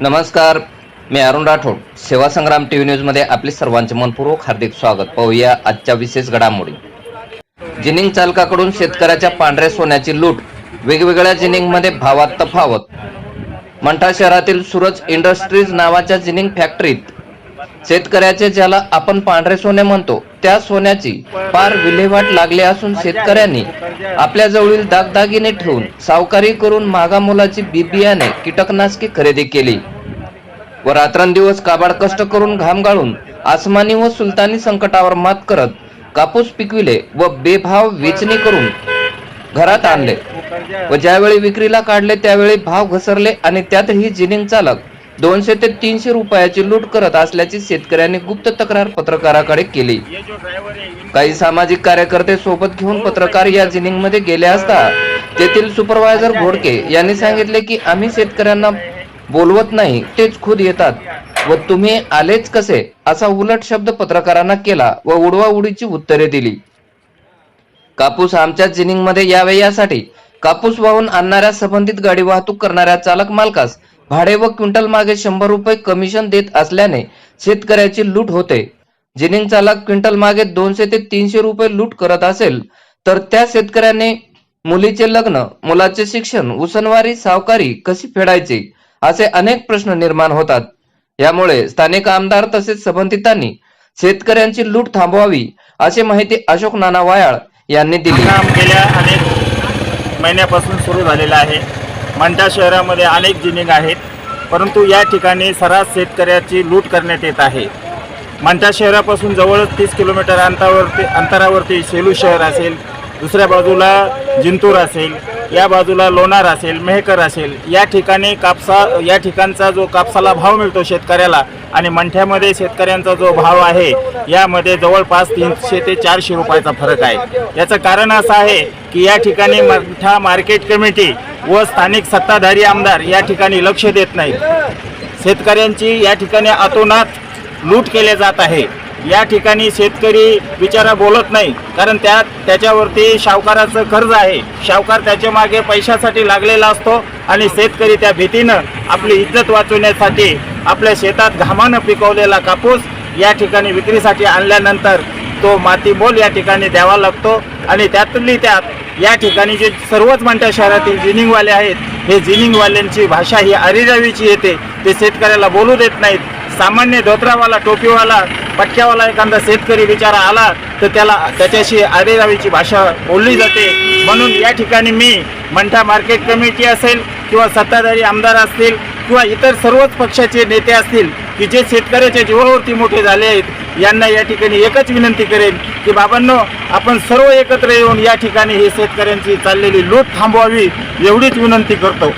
नमस्कार मी अरुण राठोड. सेवा संग्राम टीव्ही न्यूजमध्ये आपले सर्वांचे मनपूर्वक हार्दिक स्वागत. पाहूया आजच्या विशेष घडामोडी. जिनिंग चालकाकडून शेतकऱ्याच्या पांढऱ्या सोन्याची लूट. वेगवेगळ्या जिनिंगमध्ये भावात तफावत. मंठा शहरातील सूरज इंडस्ट्रीज नावाच्या जिनिंग फॅक्टरीत शेतकऱ्याचे ज्याला आपण पांढरे सोने म्हणतो त्या सोन्याची पार विल्हेवाट लागली असून शेतकऱ्यांनी आपल्या जवळील दागदागिने ठेवून सावकारी करून मागा मुलाची बी बियाणे कीटकनाशके खरेदी केली. व रात्रंदिवस काबाड कष्ट करून घाम गाळून आसमानी व सुलतानी संकटावर मात करत कापूस पिकविले व बेभाव वेचणी करून घरात आणले व ज्यावेळी विक्रीला काढले त्यावेळी भाव घसरले आणि त्यातही जिनिंग चालक दोनशे ते तीनशे रुपयाची लूट करत असल्याची शेतकऱ्यांनी गुप्त तक्रार पत्रकाराकडे केली. काही सामाजिक कार्यकर्ते सोबत घेऊन पत्रकार या जिनिंगमध्ये गेले असता तेथील सुपरवायझर घोडके यांनी सांगितले की आम्ही शेतकऱ्यांना बोलवत नाही तेच खुद येतात. व तुम्ही आलेच कसे? असा उलट शब्द पत्रकारांना केला व उडवा उडीची उत्तरे दिली. कापूस आमच्या जिनिंगमध्ये यावे यासाठी कापूस वाहून आणणाऱ्या संबंधित गाडी वाहतूक करणाऱ्या चालक मालकास भाडे व क्विंटल मागे शंभर रुपये कमिशन देत असल्याने शेतकऱ्याची लूट होते. जिनिंग चालक क्विंटल मागे दोनशे ते तीनशे रुपये लूट करत असेल तर त्या शेतकऱ्याने मुलीचे लग्न मुलाचे शिक्षण उसनवारी सावकारी कशी फेडायची असे अनेक प्रश्न निर्माण होतात. यामुळे स्थानिक आमदार तसेच संबंधितांनी शेतकऱ्यांची लूट थांबवावी अशी माहिती अशोक नाना वायाळ यांनी दिली. काम गेल्या अनेक महिन्यापासून सुरू झालेलं आहे. मंठा शहरामध्ये अनेक जिनिंग आहेत परंतु या ठिकाणी सर्रास शेतकऱ्याची लूट करण्यात येत आहे. मंठा शहरापासून जवळच तीस किलोमीटर अंतरावरती अंतरावरती सेलू शहर असेल दुसऱ्या बाजूला जिंतूर असेल या बाजूला लोणार असेल मेहकर असेल या ठिकाणी कापसा या ठिकाणचा जो कापसाला भाव मिळतो शेतकऱ्याला आणि मंठ्यामध्ये शेतकऱ्यांचा जो भाव आहे यामध्ये जवळपास तीनशे ते चारशे रुपयाचा फरक आहे. याचं कारण असं आहे की या ठिकाणी मंठा मार्केट कमिटी व स्थानिक सत्ताधारी आमदार या ठिकाणी लक्ष देत नाहीत. शेतकऱ्यांची या ठिकाणी अतोनात लूट केले जात आहे. या ठिकाणी शेतकरी बिचारा बोलत नाही. कारण त्या त्याच्यावरती सावकाराचं कर्ज आहे. सावकार त्याच्यामागे पैशासाठी लागलेला असतो आणि शेतकरी त्या भीतीनं आपली इज्जत वाचवण्यासाठी आपल्या शेतात घामानं पिकवलेला कापूस या ठिकाणी विक्रीसाठी आणल्यानंतर तो मातीमोल या ठिकाणी द्यावा लागतो आणि त्यातली त्यात या ठिकाणी जे सर्वच म्हणत्या शहरातील जिनिंगवाले आहेत हे जिनिंगवाल्यांची भाषा ही अरिरावीची येते. ते शेतकऱ्याला बोलू देत नाहीत. सामान्य धोत्रावाला टोपीवाला पटक्यावाला एखादा शेतकरी बिचारा आला तर त्याला त्याच्याशी आरेरावीची भाषा बोलली जाते. म्हणून या ठिकाणी मी मंठा मार्केट कमिटी असेल किंवा सत्ताधारी आमदार असतील किंवा इतर सर्वच पक्षाचे नेते असतील की जे शेतकऱ्याच्या जीवावरती मोठे झाले आहेत यांना या ठिकाणी एकच विनंती करेन की बाबांनो आपण सर्व एकत्र येऊन या ठिकाणी हे शेतकऱ्यांची चाललेली लूट थांबवावी एवढीच विनंती करतो.